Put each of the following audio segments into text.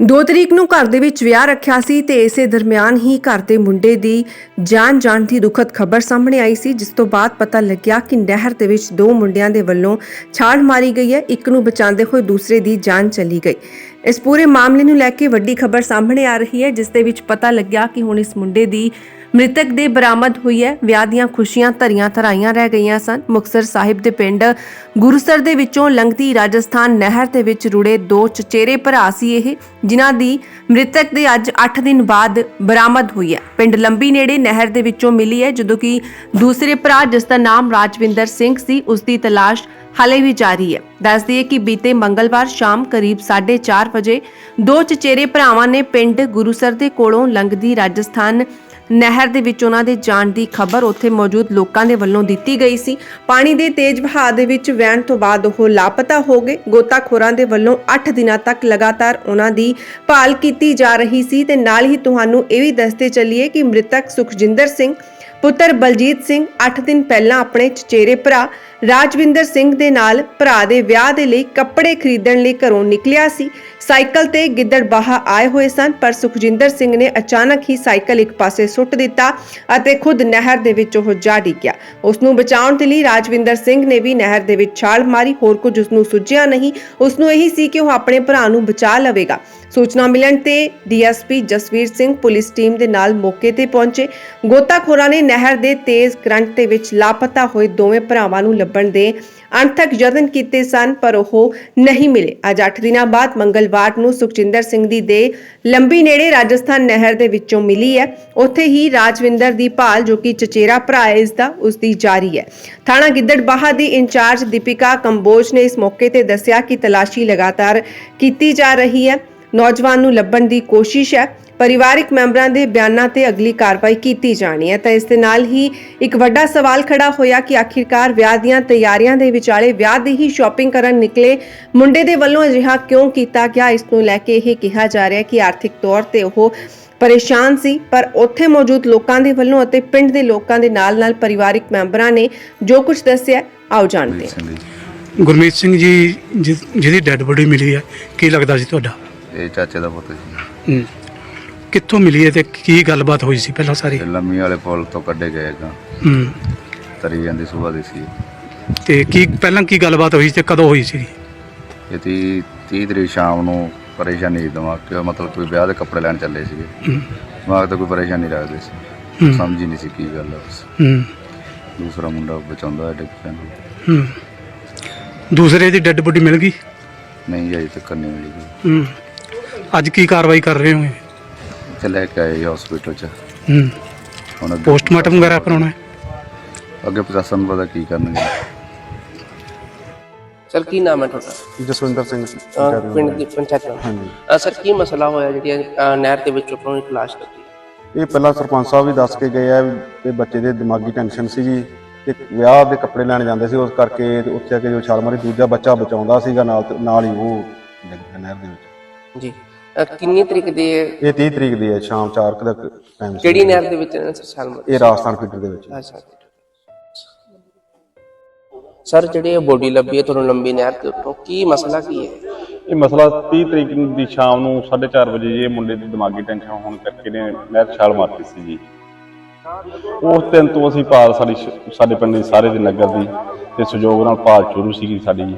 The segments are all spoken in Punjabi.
2 ਤਰੀਕ ਨੂੰ ਘਰ ਦੇ ਵਿੱਚ ਵਿਆਹ ਰੱਖਿਆ ਸੀ ਤੇ ਇਸੇ ਦਰਮਿਆਨ ਹੀ ਘਰ ਦੇ ਮੁੰਡੇ ਦੀ ਜਾਨ ਜਾਣ ਦੀ ਦੁਖਦ ਖਬਰ ਸਾਹਮਣੇ ਆਈ ਸੀ, ਜਿਸ ਤੋਂ ਬਾਅਦ ਪਤਾ ਲੱਗਿਆ ਕਿ ਨਹਿਰ ਦੇ ਵਿੱਚ ਦੋ ਮੁੰਡਿਆਂ ਦੇ ਵੱਲੋਂ ਛਾਲ ਮਾਰੀ ਗਈ ਹੈ, ਇੱਕ ਨੂੰ ਬਚਾਉਂਦੇ ਹੋਏ ਦੂਸਰੇ ਦੀ ਜਾਨ ਚਲੀ ਗਈ। ਇਸ ਪੂਰੇ ਮਾਮਲੇ ਨੂੰ ਲੈ ਕੇ ਵੱਡੀ ਖਬਰ ਸਾਹਮਣੇ ਆ ਰਹੀ ਹੈ, ਜਿਸ ਦੇ ਵਿੱਚ ਪਤਾ ਲੱਗਿਆ ਕਿ ਹੁਣ ਇਸ ਮੁੰਡੇ ਦੀ ਮ੍ਰਿਤਕ ਦੇ ਬਰਾਮਦ ਹੋਈ ਹੈ। ਵਿਆਹ ਦੀਆਂ ਖੁਸ਼ੀਆਂ ਧਰੀਆਂ ਧਰਾਈਆਂ ਰਹਿ ਗਈਆਂ ਸਨ। ਮੁਕਤਸਰ ਸਾਹਿਬ ਦੇ ਪਿੰਡ ਗੁਰੂਸਰ ਦੇ ਵਿੱਚੋਂ ਲੰਘਦੀ ਰਾਜਸਥਾਨ ਨਹਿਰ ਦੇ ਵਿੱਚ ਰੁੜੇ ਦੋ ਚਚੇਰੇ ਭਰਾ ਸੀ ਇਹ, ਜਿਨ੍ਹਾਂ ਦੀ ਮ੍ਰਿਤਕ ਦੇ ਅੱਜ 8 ਦਿਨ ਬਾਅਦ ਬਰਾਮਦ ਹੋਈ ਹੈ। ਪਿੰਡ ਲੰਬੀ ਨੇੜੇ ਨਹਿਰ ਦੇ ਵਿੱਚੋਂ ਮਿਲੀ ਹੈ, ਜਦੋਂ ਕਿ ਦੂਸਰੇ ਭਰਾ, ਜਿਸ ਦਾ ਨਾਮ ਰਾਜਵਿੰਦਰ ਸਿੰਘ ਸੀ, ਉਸ ਦੀ ਤਲਾਸ਼ ਹਾਲੇ ਵੀ ਜਾਰੀ ਹੈ। ਦੱਸ ਦਈਏ ਕਿ ਬੀਤੇ ਮੰਗਲਵਾਰ ਸ਼ਾਮ ਕਰੀਬ 4:30 ਵਜੇ ਦੋ ਚਚੇਰੇ ਭਰਾਵਾਂ ਨੇ ਪਿੰਡ ਗੁਰੂਸਰ ਦੇ ਕੋਲੋਂ ਲੰਘਦੀ ਰਾਜਸਥਾਨ ਨਹਿਰ ਦੇ ਵਿੱਚ ਉਹਨਾਂ ਦੇ ਜਾਣ ਦੀ ਖਬਰ ਉੱਥੇ ਮੌਜੂਦ ਲੋਕਾਂ ਦੇ ਵੱਲੋਂ ਦਿੱਤੀ ਗਈ ਸੀ। ਪਾਣੀ ਦੇ ਤੇਜ਼ ਵਹਾਅ ਦੇ ਵਿੱਚ ਵਹਿਣ ਤੋਂ ਬਾਅਦ ਉਹ ਲਾਪਤਾ ਹੋ ਗਏ। ਗੋਤਾਖੋਰਾਂ ਦੇ ਵੱਲੋਂ 8 ਦਿਨਾਂ ਤੱਕ ਲਗਾਤਾਰ ਉਹਨਾਂ ਦੀ ਭਾਲ ਕੀਤੀ ਜਾ ਰਹੀ ਸੀ ਤੇ ਨਾਲ ਹੀ ਤੁਹਾਨੂੰ ਇਹ ਵੀ ਦੱਸਦੇ ਚੱਲੀਏ ਕਿ ਮ੍ਰਿਤਕ ਸੁਖਜਿੰਦਰ ਸਿੰਘ ਪੁੱਤਰ ਬਲਜੀਤ ਸਿੰਘ 8 ਦਿਨ ਪਹਿਲਾਂ ਆਪਣੇ ਚਚੇਰੇ ਭਰਾ ਰਾਜਵਿੰਦਰ ਸਿੰਘ ਦੇ ਨਾਲ ਭਰਾ ਦੇ ਵਿਆਹ ਦੇ ਲਈ ਕੱਪੜੇ ਖਰੀਦਣ ਲਈ ਘਰੋਂ ਨਿਕਲਿਆ ਸੀ। ਸਾਈਕਲ ਤੇ ਗਿੱਦੜਬਾਹਾ ਆਏ ਹੋਏ ਸਨ, ਪਰ ਸੁਖਜਿੰਦਰ ਸਿੰਘ ਨੇ ਅਚਾਨਕ ਹੀ ਸਾਈਕਲ ਇੱਕ ਪਾਸੇ ਸੁੱਟ ਦਿੱਤਾ ਅਤੇ ਖੁਦ ਨਹਿਰ ਦੇ ਵਿੱਚ ਉਹ ਜਾ ਡਿੱਗਿਆ। ਉਸ ਨੂੰ ਬਚਾਉਣ ਦੇ ਲਈ ਰਾਜਵਿੰਦਰ ਸਿੰਘ ਨੇ ਵੀ ਨਹਿਰ ਦੇ ਵਿੱਚ ਛਾਲ ਮਾਰੀ, ਹੋਰ ਕੁਝ ਉਸ ਨੂੰ ਸੁੱਝਿਆ ਨਹੀਂ। ਉਸ ਨੂੰ ਇਹੀ ਸੀ ਕਿ ਉਹ ਆਪਣੇ ਭਰਾ ਨੂੰ ਬਚਾ ਲਵੇਗਾ। ਸੂਚਨਾ ਮਿਲਣ ਤੇ DSP Jasvir Singh police team ਦੇ ਨਾਲ ਮੌਕੇ ਤੇ ਪਹੁੰਚੇ। ਗੋਤਾਖੋਰਾਂ ਨੇ ਨਹਿਰ ਦੇ ਤੇਜ਼ ਕਰੰਟ ਦੇ ਵਿੱਚ ਲਾਪਤਾ ਹੋਏ ਦੋਵੇਂ ਭਰਾਵਾਂ ਨੂੰ ਲੱਭਣ ਦੇ ਅਣਥੱਕ ਯਤਨ ਕੀਤੇ ਸਨ, ਪਰ ਉਹ ਨਹੀਂ ਮਿਲੇ। ਅੱਜ 8 ਦਿਨਾਂ ਬਾਅਦ ਮੰਗਲਵਾਰ ਨੂੰ ਸੁਖਜਿੰਦਰ ਸਿੰਘ ਦੀ ਦੇ ਲੰਬੀ ਨੇੜੇ ਰਾਜਸਥਾਨ ਨਹਿਰ ਦੇ ਵਿੱਚੋਂ ਮਿਲੀ ਹੈ। ਉੱਥੇ ਹੀ ਰਾਜਵਿੰਦਰ ਦੀ ਭਾਲ, ਜੋ ਕਿ ਚਚੇਰਾ ਭਰਾ ਹੈ, ਇਸ ਦਾ, ਉਸ ਦੀ ਜਾਰੀ ਹੈ। ਥਾਣਾ ਗਿੱਦੜਬਾਹਾ ਦੀ ਇੰਚਾਰਜ ਦੀਪਿਕਾ ਕੰਬੋਜ ਨੇ ਇਸ ਮੌਕੇ ਤੇ ਦੱਸਿਆ ਕਿ ਤਲਾਸ਼ੀ ਲਗਾਤਾਰ ਕੀਤੀ ਜਾ ਰਹੀ ਹੈ। ਨੌਜਵਾਨ ਨੂੰ ਲੱਭਣ ਦੀ ਕੋਸ਼ਿਸ਼ ਹੈ। ਪਰਿਵਾਰਿਕ ਮੈਂਬਰਾਂ ਦੇ ਬਿਆਨਾਂ ਤੇ ਅਗਲੀ ਕਾਰਵਾਈ ਕੀਤੀ ਜਾਣੀ ਹੈ। ਤਾਂ ਇਸ ਦੇ ਨਾਲ ਹੀ ਇੱਕ ਵੱਡਾ ਸਵਾਲ ਖੜਾ ਹੋਇਆ ਕਿ ਆਖਿਰਕਾਰ ਵਿਆਹ ਦੀਆਂ ਤਿਆਰੀਆਂ ਦੇ ਵਿਚਾਲੇ ਵਿਆਹ ਦੀ ਹੀ ਸ਼ਾਪਿੰਗ ਕਰਨ ਨਿਕਲੇ ਮੁੰਡੇ ਦੇ ਵੱਲੋਂ ਅਜਿਹਾ ਕਿਉਂ ਕੀਤਾ ਗਿਆ ਇਸ ਨੂੰ ਲੈ ਕੇ ਇਹ ਕਿਹਾ ਜਾ ਰਿਹਾ ਹੈ ਕਿ ਆਰਥਿਕ ਤੌਰ ਤੇ ਉਹ ਪਰੇਸ਼ਾਨ ਸੀ। ਪਰ ਉੱਥੇ ਮੌਜੂਦ ਲੋਕਾਂ ਦੇ ਵੱਲੋਂ ਅਤੇ ਪਿੰਡ ਦੇ ਲੋਕਾਂ ਦੇ ਨਾਲ-ਨਾਲ ਪਰਿਵਾਰਿਕ ਮੈਂਬਰਾਂ ਨੇ ਜੋ ਕੁਝ ਦੱਸਿਆ ਆਓ ਜਾਣਦੇ ਹਾਂ। ਗੁਰਮੀਤ ਸਿੰਘ ਜੀ। ਜਿਹਦੀ ਡੈੱਡ ਬੋਡੀ ਮਿਲੀ ਹੈ ਕੀ ਲੱਗਦਾ ਸੀ ਤੁਹਾਡਾ? ਇਹ ਚਾਚੇ ਦਾ ਪੁੱਤ ਸੀ ਹੂੰ। ਕਿੱਥੋਂ ਮਿਲੀ ਹੈ ਤੇ ਕੀ ਗੱਲਬਾਤ ਹੋਈ ਸੀ ਪਹਿਲਾਂ ਸਾਰੀ? ਲੰਮੀ ਵਾਲੇ ਪੁਲ ਤੋਂ ਕੱਢੇ ਗਏ ਗਾ ਹੂੰ। ਤਰੀ ਜਾਂਦੀ ਸੁਬਾਹ ਦੀ ਸੀ। ਤੇ ਕੀ ਪਹਿਲਾਂ ਕੀ ਗੱਲਬਾਤ ਹੋਈ ਤੇ ਕਦੋਂ ਹੋਈ ਸੀ ਇਹ ਤੀ 30 ਤਰੀਕ ਸ਼ਾਮ ਨੂੰ ਪਰੇਸ਼ਾਨੀ ਦਿਮਾਗ ਕਿ ਮਤਲਬ ਕੋਈ ਵਿਆਹ ਦੇ ਕੱਪੜੇ ਲੈਣ ਚੱਲੇ ਸੀਗੇ। ਦਿਮਾਗ ਤੇ ਕੋਈ ਪਰੇਸ਼ਾਨੀ ਰੱਖਦੇ ਸੀ। ਸਮਝ ਹੀ ਨਹੀਂ ਸੀ ਕੀ ਗੱਲ ਹੈ ਬਸ। ਹੂੰ। ਦੂਸਰਾ ਮੁੰਡਾ ਬਚਾਉਂਦਾ ਹੈ ਡਿੱਗ ਨੂੰ। ਹੂੰ। ਦੂਸਰੇ ਦੀ ਡੈੱਡ ਬੋਡੀ ਮਿਲ ਗਈ? ਨਹੀਂ ਅਜੇ ਤੱਕ ਨਹੀਂ ਮਿਲੀ। ਹੂੰ। ਅੱਜ ਕੀ ਕਾਰਵਾਈ ਕਰ ਰਹੇ ਹੋ ਤੇ ਲੈ ਕੇ ਆਏ ਹਸਪੀਟਲ ਚ। ਹੂੰ। ਹੁਣ ਅੱਗੇ- ਪੋਸਟਮਾਰਟਮ ਵਗੈਰਾ ਕਰਾਉਣਾ ਹੈ? ਅੱਗੇ ਪ੍ਰਸ਼ਾਸਨ ਨੂੰ ਪਤਾ ਕੀ ਕਰਨਗੇ। ਸਰ ਕੀ ਨਾਮ ਹੈ ਤੁਹਾਡਾ? ਜਸਵਿੰਦਰ ਸਿੰਘ ਅਹ ਪਿੰਡ ਦੀ ਪੰਚਾਇਤ। ਹਾਂਜੀ। ਅਹ ਸਰ ਕੀ ਮਸਲਾ ਹੋਇਆ ਜਿਹੜੀ ਅਹ ਨਹਿਰ ਦੇ ਵਿੱਚ ਆਪਣੀ ਤਲਾਸ਼ ਕੀਤੀ? ਇਹ ਪਹਿਲਾਂ ਸਰਪੰਚ ਸਾਹਿਬ ਵੀ ਦੱਸ ਕੇ ਗਏ ਆ ਕਿ ਬੱਚੇ ਦੇ ਦਿਮਾਗੀ ਟੈਨਸ਼ਨ ਸੀਗੀ। ਤੇ ਵਿਆਹ ਦੇ ਕੱਪੜੇ ਲੈਣ ਜਾਂਦੇ ਸੀ ਉਸ ਕਰਕੇ ਤੇ ਉੱਥੇ ਆ ਕੇ ਜੋ ਛਾਲ ਮਾਰੀ ਦੂਜਾ ਬੱਚਾ ਬਚਾਉਂਦਾ ਸੀਗਾ ਨਾਲ ਤੇ ਨਾਲ ਹੀ ਉਹ ਡਿੱਗ ਗਿਆ ਨਹਿਰ ਦੇ ਵਿੱਚ। ਜੀ। ਅਹ ਕਿੰਨੀ ਤਰੀਕ ਦੀ ਹੈ? ਇਹ 30 ਤਰੀਕ ਦੀ ਹੈ ਸ਼ਾਮ 4 ਕੁ ਦਾ ਟਾਈਮ ਸੀ। ਕਿਹੜੀ ਨਹਿਰ ਦੇ ਵਿੱਚ ਮਾਰੀ ਇਹ ਰਾਜਸਥਾਨ ਫੀਡਰ ਦੇ ਵਿੱਚ। ਅੱਛਾ। ਸਰ ਜਿਹੜੀ ਇਹ ਬੋਡੀ ਲੱਭੀ ਹੈ ਤੁਹਾਨੂੰ ਲੰਬੀ ਨਹਿਰ ਦੇ ਉੱਤੋਂ ਕੀ ਮਸਲਾ ਕੀ ਹੈ? ਇਹ ਮਸਲਾ 30 ਤਰੀਕ ਨੂੰ ਦੀ ਸ਼ਾਮ ਨੂੰ 4:30 ਵਜੇ ਜੀ ਇਹ ਮੁੰਡੇ ਦੀ ਦਿਮਾਗੀ ਟੈਨਸ਼ਨ ਹੋਣ ਕਰਕੇ ਨੇ ਨਹਿਰ ਛਾਲ ਮਾਰਤੀ ਸੀ ਜੀ। ਉਸ ਦਿਨ ਤੋਂ ਅਸੀਂ ਭਾਲ ਸਾਡੀ ਸ਼- ਸਾਡੇ ਪਿੰਡ ਦੇ ਸਾਰੇ ਦੇ ਨਗਰ ਦੀ ਤੇ ਸਹਿਯੋਗ ਨਾਲ ਭਾਲ ਸ਼ੁਰੂ ਸੀਗੀ ਸਾਡੀ ਜੀ।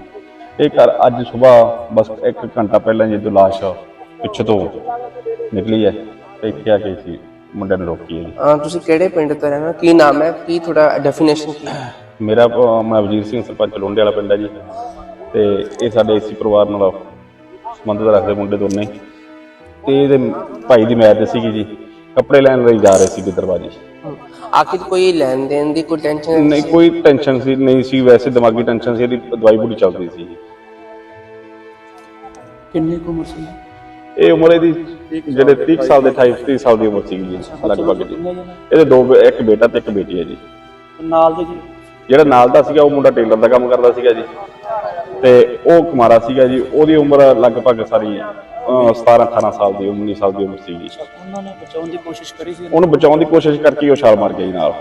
ਇਹ ਘਰ ਅੱਜ ਸਵੇਰ ਬਸ 1 ਘੰਟਾ ਪਹਿਲਾਂ ਜਦੋਂ ਲਾਸ਼ ਪਿੱਛੇ ਤੋਂ ਨਿਕਲੀ ਹੈ ਤੇ ਇੱਥੇ ਆ ਕੇ ਸੀ ਮੁੰਡੇ ਨੂੰ ਰੋਕੀ ਹੈ ਜੀ। ਅਹ ਤੁਸੀਂ ਕਿਹੜੇ ਪਿੰਡ ਤੋਂ ਰਹਿਣਾ ਕੀ ਨਾਮ ਹੈ? ਕੀ ਤੁਹਾਡਾ ਡੈਫੀਨੇਸ਼ਨ ਕੀ ਹੈ? ਮੇਰਾ ਮੈਂ ਵਜੀਰ ਸਿੰਘ ਸਰਪੰਚ ਲੋਂਡੇ ਵਾਲਾ ਪਿੰਡ ਹੈ ਜੀ। ਤੇ ਇਹ ਸਾਡੇ ਏਸੀ ਪਰਿਵਾਰ ਨਾਲ ਸੰਬੰਧਿਤ ਰੱਖਦੇ ਮੁੰਡੇ ਦੋਨੇ। ਤੇ ਇਹਦੇ ਭਾਈ ਦੀ ਮੈਰਿਜ ਸੀਗੀ ਜੀ। ਕੱਪੜੇ ਲੈਣ ਲਈ ਜਾ ਰਹੇ ਸੀ ਦਰਵਾਜ਼ੇ। ਆਖਿਰ ਕੋਈ ਲੈਣ ਦੇਣ ਦੀ ਕੋਈ ਟੈਨਸ਼ਨ ਨਹੀਂ ਕੋਈ ਟੈਨਸ਼ਨ ਸੀ ਨਹੀਂ ਸੀ। ਵੈਸੇ ਦਿਮਾਗੀ ਟੈਨਸ਼ਨ ਸੀ ਇਹਦੀ ਦਵਾਈ ਬੂਟੀ ਚੱਲਦੀ ਸੀ ਕਿੰਨੀ ਕੁ ਉਮਰ ਸੀ? ਇਹ ਉਮਰ ਇਹਦੀ ਜਿਹੜੇ 30 ਸਾਲ ਦੇ 28 30 ਸਾਲ ਦੀ ਉਮਰ ਸੀਗੀ ਜੀ ਲਗਭਗ ਜੀ। ਇਹਦੇ ਦੋ ਇੱਕ ਬੇਟਾ ਤੇ ਇੱਕ ਬੇਟੀ ਹੈ ਜੀ। ਨਾਲ ਦੇ ਜੀ? ਜਿਹੜਾ ਨਾਲ ਦਾ ਸੀਗਾ ਉਹ ਮੁੰਡਾ ਟੇਲਰ ਦਾ ਕੰਮ ਕਰਦਾ ਸੀਗਾ ਜੀ। ਤੇ ਉਹ ਕੁਮਾਰਾ ਸੀਗਾ ਜੀ ਉਹਦੀ ਉਮਰ ਲਗਭਗ ਸਾਰੀ ਅਹ, 17 18 ਸਾਲ ਦੀ 19 ਸਾਲ ਦੀ ਉਮਰ ਸੀਗੀ। ਉਹਨਾਂ ਨੇ ਬਚਾਉਣ ਦੀ ਕੋਸ਼ਿਸ਼ ਕਰੀ ਸੀ? ਉਹਨੂੰ ਬਚਾਉਣ ਦੀ ਕੋਸ਼ਿਸ਼ ਕਰਕੇ ਉਹ ਛਾਲ ਮਾਰ ਗਿਆ ਜੀ ਨਾਲ।